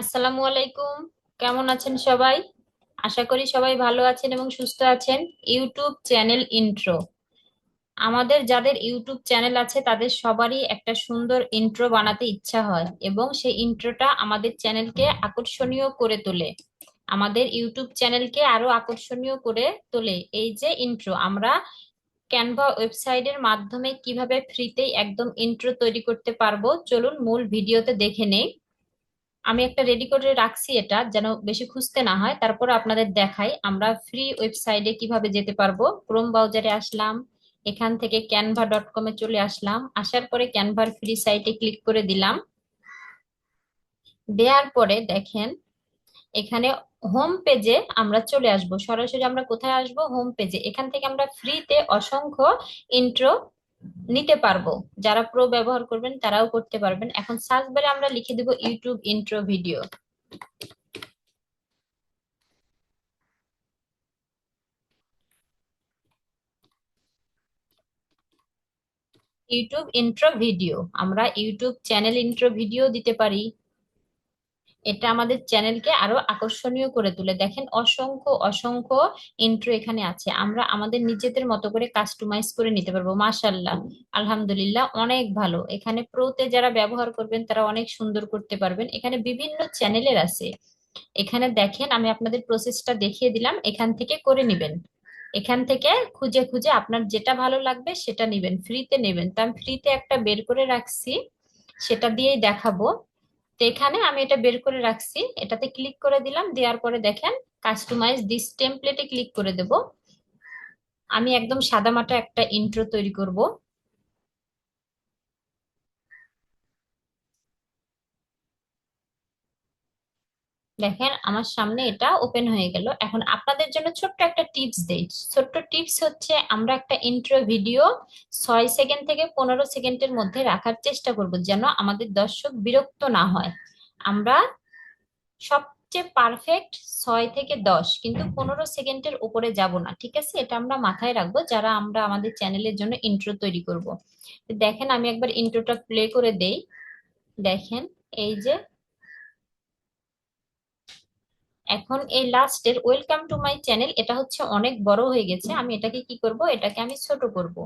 আসসালামু আলাইকুম। কেমন আছেন সবাই? আশা করি সবাই ভালো আছেন এবং সুস্থ আছেন। YouTube channel intro. আমাদের যাদের ইউটিউব চ্যানেল আছে, তাদের সবারই একটা সুন্দর ইন্ট্রো বানাতে ইচ্ছা হয় এবং সেই ইন্ট্রোটা আমাদের চ্যানেলকে আকর্ষণীয় করে তোলে। আমাদের ইউটিউব চ্যানেলকে আরও আকর্ষণীয় করে তোলে। এই যে ইন্ট্রো, আমরা ক্যানভা ওয়েবসাইটের মাধ্যমে কীভাবে ফ্রিতেই একদম ইন্ট্রো তৈরি করতে পারব, চলুন মূল ভিডিওতে দেখে নেই। আমি একটা রেডি করে রাখছি এটা, যেন বেশি খুঁজতে না হয়। তারপর আপনাদের দেখাই আমরা ফ্রি ওয়েবসাইটে কীভাবে যেতে পারব। ক্রোম ব্রাউজারে আসলাম, এখান থেকে ক্যানভা ডট কমে চলে আসলাম। আসার পরে ক্যানভার ফ্রি সাইটে ক্লিক করে দিলাম। দেওয়ার পরে দেখেন, এখানে হোম পেজে আমরা চলে আসব। সরাসরি আমরা কোথায় আসব? হোম পেজে এখান থেকে আমরা ফ্রিতে অসংখ্য ইন্ট্রো নিতে পারব। যারা প্রো ব্যবহার করবেন, তারাও করতে পারবেন। এখন সার্চ বারে আমরা লিখে দিব YouTube intro video YouTube intro video আমরা ইউটিউব চ্যানেল ইন্ট্রো ভিডিও দিতে পারি। এটা আমাদের চ্যানেলকে আরও আকর্ষণীয় করে তুলে। দেখেন, অসংখ্য অসংখ্য ইন্ট্রো এখানে আছে। আমরা আমাদের নিজেদের মতো করে কাস্টমাইজ করে নিতে পারব। মাশাল্লাহ আলহামদুলিল্লাহ, অনেক ভালো। এখানে প্রোতে যারা ব্যবহার করবেন, তারা অনেক সুন্দর করতে পারবেন। এখানে বিভিন্ন চ্যানেলের আছে। এখানে দেখেন, আমি আপনাদের প্রসেসটা দেখিয়ে দিলাম। এখান থেকে করে নিবেন। এখান থেকে খুঁজে খুঁজে আপনার যেটা ভালো লাগবে, সেটা নিবেন। ফ্রিতে নেবেন। তা আমি ফ্রিতে একটা বের করে রাখছি। সেটা দিয়েই দেখাবো। তো এখানে আমি এটা বের করে রাখছি। এটাতে ক্লিক করে দিলাম, দেওয়ার পরে দেখেন কাস্টমাইজ দিস টেমপ্লেটে ক্লিক করে দেব। আমি একদম সাদামাটা একটা ইন্ট্রো তৈরি করব। দেখেন আমার সামনে এটা ওপেন হয়ে গেল। এখন আপনাদের জন্য ছোট্ট একটা টিপস দেই। ছোট্ট টিপস হচ্ছে আমরা একটা ইন্ট্রো ভিডিও ছয় সেকেন্ড থেকে পনেরো সেকেন্ডের মধ্যে রাখার চেষ্টা করব যেন আমাদের দর্শক বিরক্ত না হয়। আমরা সবচেয়ে পারফেক্ট ছয় থেকে দশ, কিন্তু পনেরো সেকেন্ডের উপরে যাব না, ঠিক আছে? এটা আমরা মাথায় রাখব যারা আমরা আমাদের চ্যানেলের জন্য ইন্ট্রো তৈরি করব। দেখেন আমি একবার ইন্ট্রোটা প্লে করে দেই। দেখেন, এই যে এখন এই লাস্টের ওয়েলকাম টু মাই চ্যানেল, এটা হচ্ছে অনেক বড় হয়ে গেছে। আমি এটাকে কি করব? এটাকে আমি ছোট করব।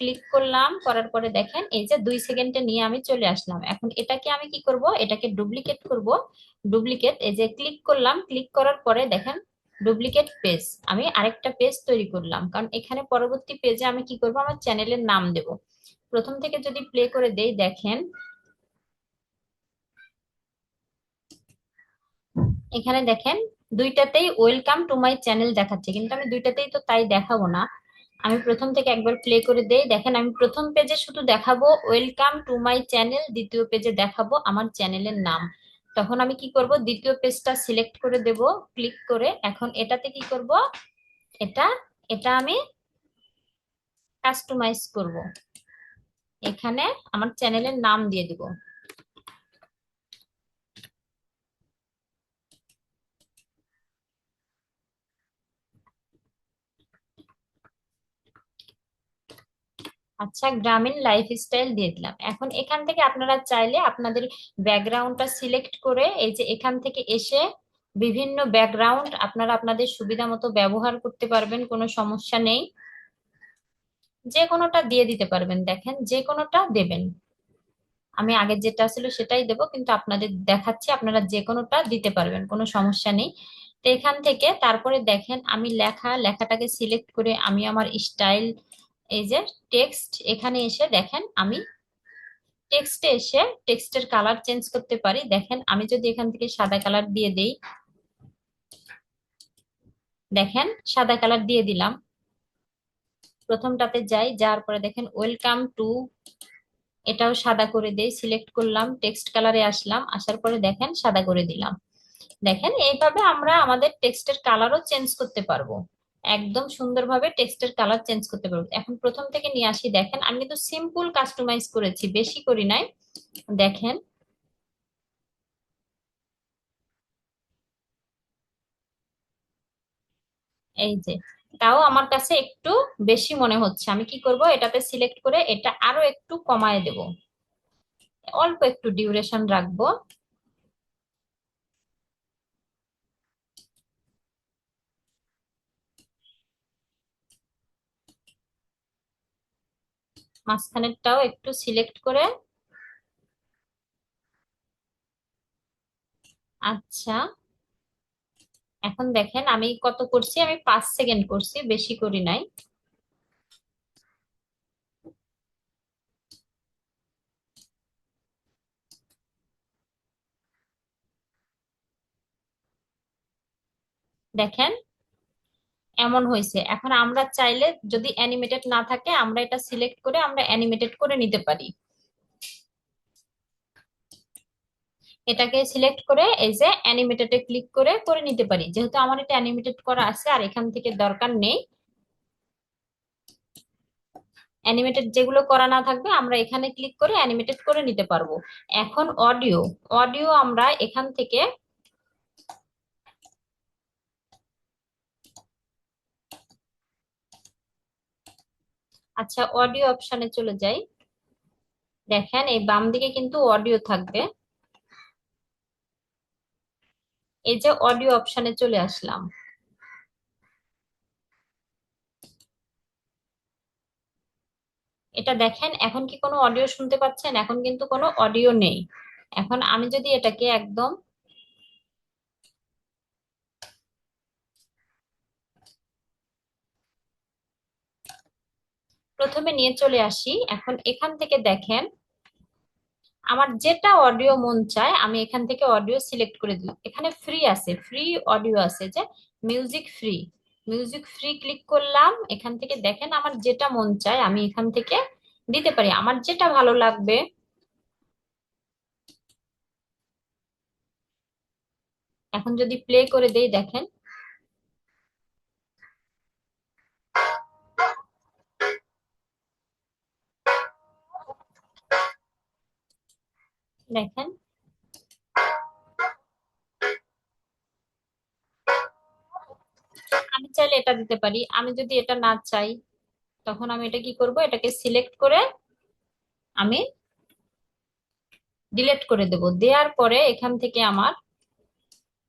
ক্লিক করলাম, করার পরে দেখেন, এই যে দুই সেকেন্ডে নিয়ে আমি চলে আসলাম। এখন এটাকে আমি কি করব? এটাকে ডুপ্লিকেট করব। ডুপ্লিকেট, এই যে ক্লিক করলাম, ক্লিক করার পরে দেখেন, ডুপ্লিকেট পেজ। আমি আরেকটা পেজ তৈরি করলাম। কারণ এখানে পরবর্তী পেজে আমি কি করব? আমার চ্যানেলের নাম দেব। প্রথম থেকে যদি প্লে করে দেই, দেখেন এখানে দেখেন, দুইটাতেই ওয়েলকাম টু মাই চ্যানেল দেখাচ্ছে, কিন্তু আমি দুইটাতেই তো তাই দেখাবো না। আমি প্রথম থেকে একবার প্লে করে দেই। দেখেন, আমি প্রথম পেজে শুধু দেখাবো ওয়েলকাম টু মাই চ্যানেল দ্বিতীয় পেজে দেখাবো আমার চ্যানেলের নাম। তখন আমি কি করব, দ্বিতীয় পেজটা সিলেক্ট করে দেব ক্লিক করে। এখন এটাতে কি করব, এটা এটা আমি কাস্টমাইজ করব। এখানে আমার চ্যানেলের নাম দিয়ে দিব। আচ্ছা গ্রামীণ লাইফস্টাইল দিয়ে দিলাম। এখন এখান থেকে আপনারা চাইলে আপনাদের ব্যাকগ্রাউন্ডটা সিলেক্ট করে এই যে এখান থেকে এসে বিভিন্ন ব্যাকগ্রাউন্ড আপনারা আপনাদের সুবিধা মতো ব্যবহার করতে পারবেন, কোনো সমস্যা নেই। যে কোনোটা দিয়ে দিতে পারবেন, দেখেন, যে কোনোটা দেবেন। আমি আগে যেটা ছিল সেটাই দেব, কিন্তু আপনাদের দেখাচ্ছি, আপনারা যে কোনোটা দিতে পারবেন, কোনো সমস্যা নেই। তো এখান থেকে তারপরে দেখেন, আমি লেখা, লেখাটাকে সিলেক্ট করে আমি আমার স্টাইল এই যে টেক্সট এখানে এসে দেখেন আমি টেক্সটে এসে টেক্সটের কালার চেঞ্জ করতে পারি। দেখেন আমি যদি এখান থেকে সাদা কালার দিয়ে দেই, দেখেন সাদা কালার দিয়ে দিলাম। প্রথমটাতে যাই, যাওয়ার পরে দেখেন ওয়েলকাম টু এটাও সাদা করে দেই সিলেক্ট করলাম টেক্সট কালারে আসলাম, আসার পরে দেখেন সাদা করে দিলাম। দেখেন এইভাবে আমরা আমাদের টেক্সটের কালারও চেঞ্জ করতে পারব। একদম সুন্দরভাবে টেক্সটের কালার চেঞ্জ করতে পারব। এখন প্রথম থেকে নিয়ে আসি, দেখেন, আমি কিন্তু সিম্পল কাস্টমাইজ করেছি, বেশি করি নাই। দেখেন। এই যে, তাও আমার কাছে একটু বেশি মনে হচ্ছে। আমি কি করব? এটাতে সিলেক্ট করে এটা আরও একটু কমায় দেব। অল্প একটু ডিউরেশন রাখব। মাঝখানেরটাও একটু সিলেক্ট করে। আচ্ছা। এখন দেখেন আমি কত করছি? আমি পাঁচ সেকেন্ড করছি, বেশি করি নাই। দেখেন এমন হয়েছে। এখন আমরা চাইলে যদি অ্যানিমেটেড না থাকে, আমরা এটা সিলেক্ট করে আমরা অ্যানিমেটেড করে নিতে পারি। এটাকে সিলেক্ট করে এই যে অ্যানিমেটেডে ক্লিক করে করে নিতে পারি। যেহেতু আমার এটা অ্যানিমেটেড করা আছে আর এখান থেকে দরকার নেই। অ্যানিমেটেড যেগুলো করা না থাকবে, আমরা এখানে ক্লিক করে অ্যানিমেটেড করে নিতে পারব। এখন অডিও অডিও আমরা এখান থেকে আচ্ছা অডিও অপশনে চলে যাই। দেখেন, এই বাম দিকে কিন্তু অডিও থাকবে। এই যে অডিও অপশনে চলে আসলাম। এটা দেখেন, এখন কি কোনো অডিও শুনতে পাচ্ছেন? এখন কিন্তু কোনো অডিও নেই। এখন আমি যদি এটাকে একদম প্রথমে নিয়ে চলে আসি। এখন এখান থেকে দেখেন, আমার যেটা অডিও মন চায়, আমি এখান থেকে অডিও সিলেক্ট করে দিই। এখানে ফ্রি আছে ফ্রি অডিও আছে যে music free music free click করলাম, এখান থেকে দেখেন আমার যেটা মন চায়, আমি এখান থেকে দিতে পারি। আমার যেটা ভালো লাগবে, এখন যদি প্লে করে দেই, দেখেন। দেখেন। আমি চাইলে এটা দিতে পারি। আমি যদি এটা না চাই, তখন আমি এটা কি করব? এটাকে সিলেক্ট করে আমি ডিলেট করে দেব। দেওয়ার পরে এখান থেকে আমার,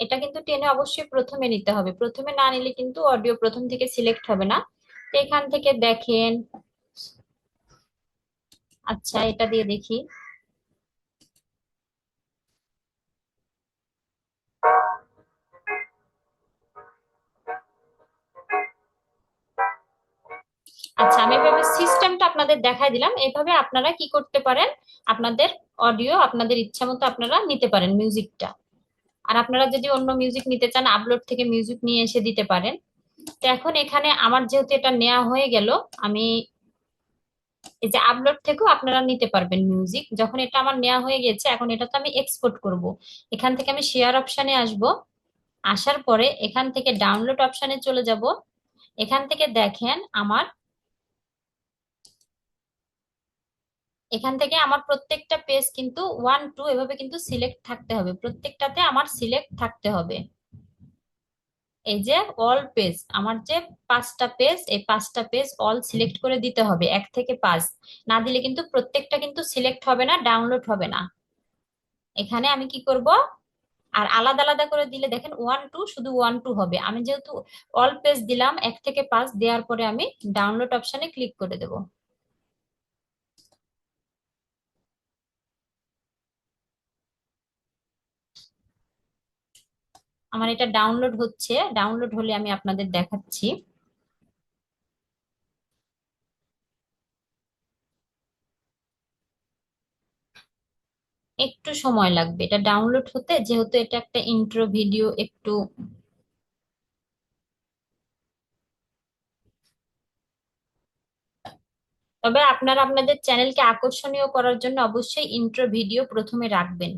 এটা কিন্তু টেনে অবশ্যই প্রথমে নিতে হবে। প্রথমে না নিলে কিন্তু অডিও প্রথম থেকে সিলেক্ট হবে না। এখান থেকে দেখেন। আচ্ছা এটা দিয়ে দেখি। আচ্ছা আমি এভাবে সিস্টেমটা আপনাদের দেখাই দিলাম। এভাবে আপনারা কি করতে পারেন? আপনাদের অডিও আপনাদের ইচ্ছা মতো আপনারা নিতে পারেন মিউজিকটা আর আপনারা যদি অন্য মিউজিক নিতে চান আপলোড থেকে মিউজিক নিয়ে এসে দিতে পারেন। তো এখন এখানে আমার যেহেতু এটা নেওয়া হয়ে গেল, আমি এই যে আপলোড থেকেও আপনারা নিতে পারবেন মিউজিক যখন এটা আমার নেওয়া হয়ে গেছে, এখন এটা তো আমি এক্সপোর্ট করব। এখান থেকে আমি শেয়ার অপশানে আসব। আসার পরে এখান থেকে ডাউনলোড অপশানে চলে যাব। এখান থেকে দেখেন আমার এখান থেকে আমার প্রত্যেকটা পেজ কিন্তু ওয়ান টু এভাবে কিন্তু সিলেক্ট থাকতে হবে। প্রত্যেকটাতে আমার সিলেক্ট থাকতে হবে। এই যে অল পেজ আমার যে পাঁচটা পেজ এই পাঁচটা পেজ অল সিলেক্ট করে দিতে হবে, এক থেকে পাঁচ। না দিলে কিন্তু প্রত্যেকটা কিন্তু সিলেক্ট হবে না ডাউনলোড হবে না। এখানে আমি কি করব? আর আলাদা আলাদা করে দিলে দেখেন ওয়ান টু শুধু ওয়ান টু হবে। আমি যেহেতু অল পেজ দিলাম, এক থেকে পাঁচ দেওয়ার পরে আমি ডাউনলোড অপশানে ক্লিক করে দেবো। আমার এটা ডাউনলোড হচ্ছে। ডাউনলোড হলে আমি আপনাদের দেখাচ্ছি। একটু সময় লাগবে এটা ডাউনলোড হতে, যেহেতু এটা একটা ইন্ট্রো ভিডিও একটু তবে আপনারা আপনাদের চ্যানেলকে আকর্ষণীয় করার জন্য অবশ্যই ইন্ট্রো ভিডিও প্রথমে রাখবেন।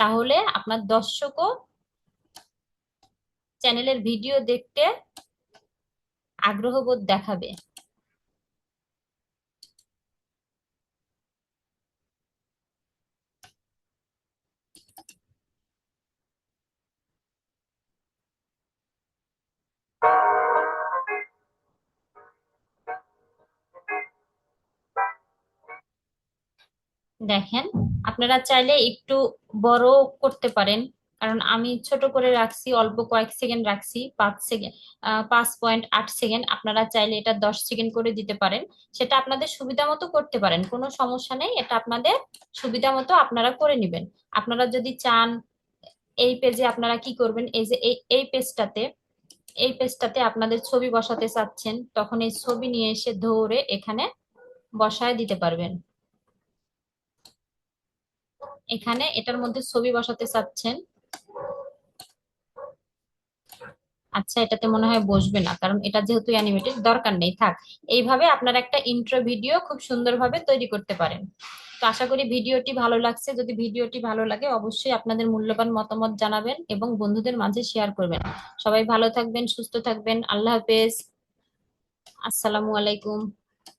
তাহলে আপনার দর্শকও চ্যানেলের ভিডিও দেখতে আগ্রহ বোধ দেখাবে। দেখেন আপনারা চাইলে একটু বড় করতে পারেন। কারণ আমি ছোট করে রাখছি, অল্প কয়েক সেকেন্ড রাখছি, পাঁচ সেকেন্ড পাঁচ পয়েন্ট আট সেকেন্ড। আপনারা চাইলে এটা দশ সেকেন্ড করে দিতে পারেন। সেটা আপনাদের সুবিধা মতো করতে পারেন, কোনো সমস্যা নেই। এটা আপনাদের সুবিধা মতো আপনারা করে নেবেন। আপনারা যদি চান, এই পেজে আপনারা কি করবেন, এই যে এই এই পেজটাতে এই পেজটাতে আপনাদের ছবি বসাতে চাচ্ছেন, তখন এই ছবি নিয়ে এসে ধরে এখানে বসায় দিতে পারবেন। এখানে এটার মধ্যে ছবি বসাতে চাচ্ছেন। আচ্ছা এটাতে মনে হয় বসবে না, কারণ এটা যেহেতু অ্যানিমেটেড দরকার নেই, থাক। এইভাবে আপনার একটা ইন্ট্রো ভিডিও খুব সুন্দরভাবে তৈরি করতে পারেন। তো আশা করি ভিডিওটি ভালো লাগছে। যদি ভিডিওটি ভালো লাগে, অবশ্যই আপনাদের মূল্যবান মতামত জানাবেন এবং বন্ধুদের মাঝে শেয়ার করবেন। সবাই ভালো থাকবেন, সুস্থ থাকবেন। আল্লাহ হাফেজ। আসসালামু আলাইকুম।